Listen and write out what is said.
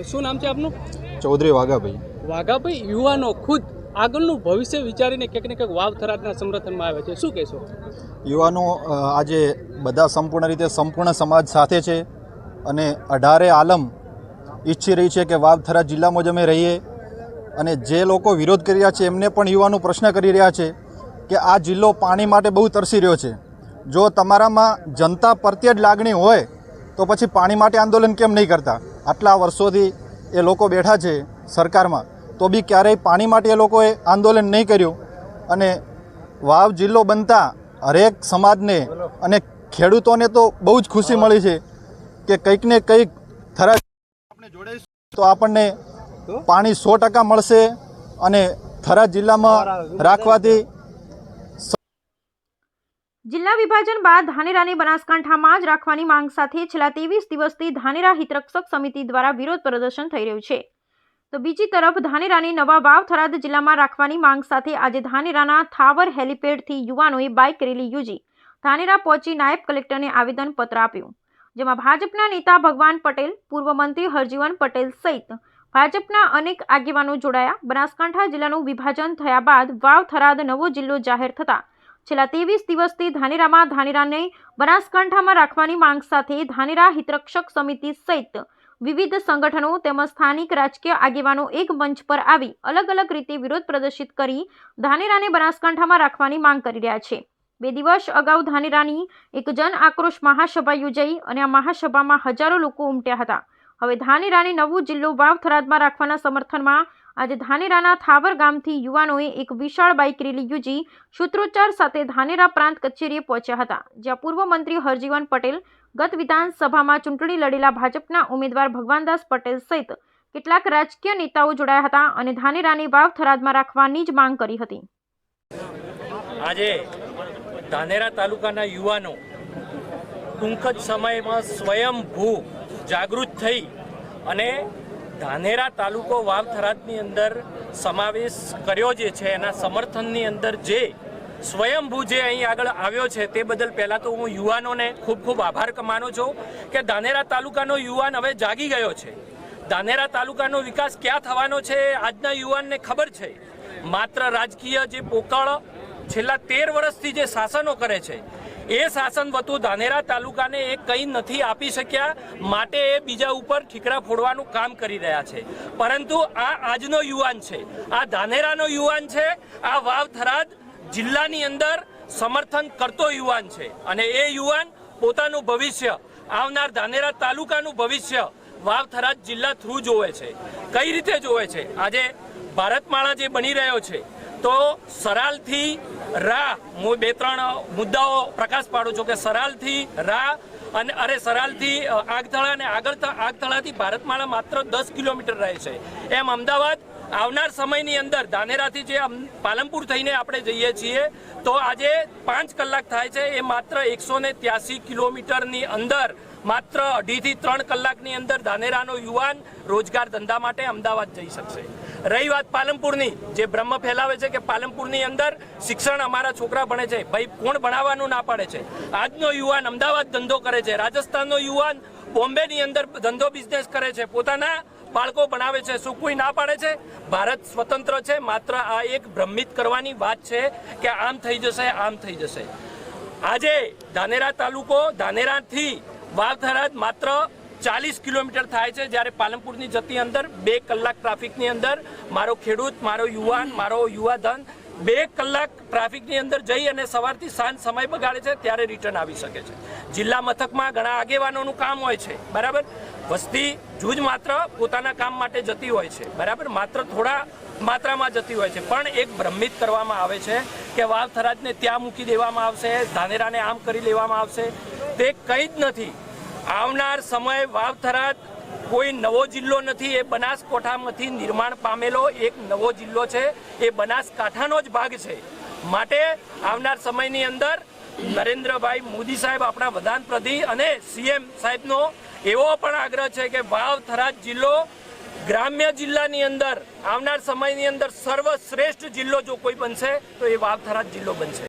શું નામ છે આપનું? ચૌધરી વાઘાભાઈ. વાઘાભાઈ યુવાનો ખુદ આગળનું ભવિષ્ય વિચારીને ક્યાંક ને ક્યાંક વાવ થરાદના સમર્થનમાં આવે છે. શું કહેશો? યુવાનો આજે બધા સંપૂર્ણ રીતે સંપૂર્ણ સમાજ સાથે છે અને અઢારે આલમ ઈચ્છી રહી છે કે વાવ થરાદ જિલ્લામાં જ અમે રહીએ અને જે લોકો વિરોધ કરી રહ્યા છે એમને પણ યુવાનો પ્રશ્ન કરી રહ્યા છે કે આ જિલ્લો પાણી માટે બહુ તરસી રહ્યો છે. જો તમારામાં જનતા પ્રત્યે જ લાગણી હોય તો પછી પાણી માટે આંદોલન કેમ નહીં કરતા? આટલા વર્ષોથી એ લોકો બેઠા છે સરકારમાં તો બી ક્યારેય પાણી માટે એ લોકોએ આંદોલન નહીં કર્યું. અને વાવ જિલ્લો બનતા હરેક સમાજને અને ખેડૂતોને તો બહુ જ ખુશી મળી છે કે કંઈક ને કંઈક થરા આપણે જોડાઈશું તો આપણને પાણી સો ટકા મળશે અને થરાદ જિલ્લામાં રાખવાથી જિલ્લા વિભાજન બાદ ધાનેરાને બનાસકાંઠામાં જ રાખવાની માંગ સાથે છેલ્લા ત્રેવીસ દિવસથી ધાનેરા હિતરક્ષક સમિતિ દ્વારા વિરોધ પ્રદર્શન થઈ રહ્યું છે. તો બીજી તરફ ધાનેરાને નવા વાવ થરાદ જિલ્લામાં રાખવાની માંગ સાથે આજે ધાનેરાના થાવર હેલિપેડથી યુવાનોએ બાઇક રેલી યોજી. ધાનેરા પહોંચી નાયબ કલેક્ટરને આવેદનપત્ર આપ્યું. જેમાં ભાજપના નેતા ભગવાન પટેલ, પૂર્વ મંત્રી હરજીવન પટેલ સહિત ભાજપના અનેક આગેવાનો જોડાયા. બનાસકાંઠા જિલ્લાનું વિભાજન થયા બાદ વાવ થરાદ નવો જિલ્લો જાહેર થતાં છેલ્લા ત્રેવીસ દિવસથી ધાનેરામાં ધાનેરાને બનાસકાંઠામાં રાખવાની માંગ સાથે ધાનેરા હિતરક્ષક સમિતિ સહિત વિવિધ સંગઠનો તેમજ સ્થાનિક રાજકીય આગેવાનો એક મંચ પર આવી અલગ અલગ રીતે વિરોધ પ્રદર્શિત કરી ધાનેરાને બનાસકાંઠામાં રાખવાની માંગ કરી રહ્યા છે. બે દિવસ અગાઉ ધાનેરાની એક જન આક્રોશ મહાસભા યોજાઈ અને આ મહાસભામાં હજારો લોકો ઉમટ્યા હતા. હવે ધાનેરાને નવું જિલ્લો વાવ થરાદમાં રાખવાના સમર્થનમાં આજે ધાનેરાના થાવર ગામથી યુવાનોએ એક વિશાળ બાઇક રેલી યોજી સૂત્રોચ્ચાર સાથે ધાનેરા પ્રાંત કચેરીએ પહોંચ્યા હતા, જ્યાં પૂર્વ મંત્રી હરજીવન પટેલ ગત વિધાનસભામાં ચૂંટણી લડેલા ભાજપના ઉમેદવાર ભગવાનદાસ પટેલ સહિત કેટલાક રાજકીય નેતાઓ જોડાયા હતા અને ધાનેરાને વાવ થરાદમાં રાખવાની જ માંગ કરી હતી. આજે ધાનેરા તાલુકાના યુવાનો ટૂંક જ સમયમાં સ્વયંભૂ જાગૃત થઈ અને ધાનેરા તાલુકો વાવ થરાદની અંદર સમાવેશ કર્યો જે છે, એના સમર્થનની અંદર જે સ્વયંભૂ જે અહીં આગળ આવ્યો છે, તે બદલ પહેલાં તો હું યુવાનોને ખૂબ ખૂબ આભાર માનું છું કે ધાનેરા તાલુકાનો યુવાન હવે જાગી ગયો છે. ધાનેરા તાલુકાનો વિકાસ ક્યાં થવાનો છે, આજના યુવાનને ખબર છે? માત્ર રાજકીય જે પોકળ છેલ્લા તેર વર્ષથી જે શાસનો કરે છે એ શાસન વતું ધાનેરા તાલુકાને એ કંઈ નથી આપી શક્યા, માટે એ બીજા ઉપર ઠીકરા ફોડવાનું કામ કરી રહ્યા છે. પરંતુ આ આજનો યુવાન છે, આ ધાનેરાનો યુવાન છે, આ વાવ થરાદ જિલ્લાની અંદર સમર્થન કરતો યુવાન છે. અને એ યુવાન પોતાનું ભવિષ્ય, આવનાર ધાનેરા તાલુકાનું ભવિષ્ય વાવ થરાદ જિલ્લા થ્રુ જોવે છે. કઈ રીતે જોવે છે? આજે ભારતમાળા જે બની રહ્યો છે તો સરાલથી રા હું બે ત્રણ મુદ્દાઓ પ્રકાશ પાડું છું કે સરાલથી રા અને અરે સરાલથી આગથળા અને આગળ આગથળાથી ભારતમાળા માત્ર દસ કિલોમીટર રહે છે. એમ અમદાવાદ આવનાર સમયની અંદર ધાનેરાથી જે પાલનપુર થઈને આપણે જઈએ છીએ, તો આજે પાંચ કલાક થાય છે, એ માત્ર એકસો ને ત્યાસી કિલોમીટરની અંદર માત્ર અઢીથી ત્રણ કલાકની અંદર ધાનેરાનો યુવાન રોજગાર ધંધા માટે અમદાવાદ જઈ શકશે. રહી વાત પાલનપુરની, જે બ્રહ્મ ફેલાવે છે કે પાલનપુરની અંદર શિક્ષણ અમારા છોકરા ભણે છે. ભાઈ, કોણ ભણાવવાનું ના પાડે છે? આજનો યુવાન અમદાવાદ ધંધો કરે છે. રાજસ્થાનનો યુવાન બોમ્બેની અંદર ધંધો બિઝનેસ કરે છે. પોતાના બાળકો ભણાવે છે. શું કોઈ ના પાડે છે? ભારત સ્વતંત્ર છે. માત્ર આ એક ભ્રમિત કરવાની વાત છે કે આમ થઈ જશે, આમ થઈ જશે. આજે ધાનેરા તાલુકો ધાનેરાથી વાવ થરાદ માત્ર ચાલીસ કિલોમીટર થાય છે જ્યારે પાલનપુરની જતી અંદર બે કલાક ટ્રાફિકની અંદર મારો ખેડૂત, મારો યુવાન, મારો યુવાધન બે કલાક ટ્રાફિકની અંદર જઈ અને સવારથી સાંજ સમય બગાડે છે ત્યારે રિટર્ન આવી શકે છે. જિલ્લા મથકમાં ઘણા આગેવાનોનું કામ હોય છે, બરાબર? વસ્તી જૂજ માત્ર પોતાના કામ માટે જતી હોય છે, બરાબર? માત્ર થોડા માત્રામાં જતી હોય છે, પણ એક ભ્રમિત કરવામાં આવે છે કે વાવ થરાજને ત્યાં મૂકી દેવામાં આવશે, ધાનેરાને આમ કરી લેવામાં આવશે. તે કંઈ જ નથી. આવનાર સમય વાવથરા કોઈ નવો જિલ્લો નથી, એ બનાસકોઠામાંથી નિર્માણ પામેલો એક નવો જિલ્લો છે. એ બનાસકાંઠાનો જ ભાગ છે. માટે આવનાર સમયની અંદર નરેન્દ્રભાઈ મોદી સાહેબ આપણા વડાપ્રધાન અને સીએમ સાહેબનો એવો પણ આગ્રહ છે કે વાવ થરાદ જિલ્લો ગ્રામ્ય જિલ્લાની અંદર, આવનાર સમયની અંદર સર્વશ્રેષ્ઠ જિલ્લો જો કોઈ બનશે, તો એ વાવ થરાદ જિલ્લો બનશે.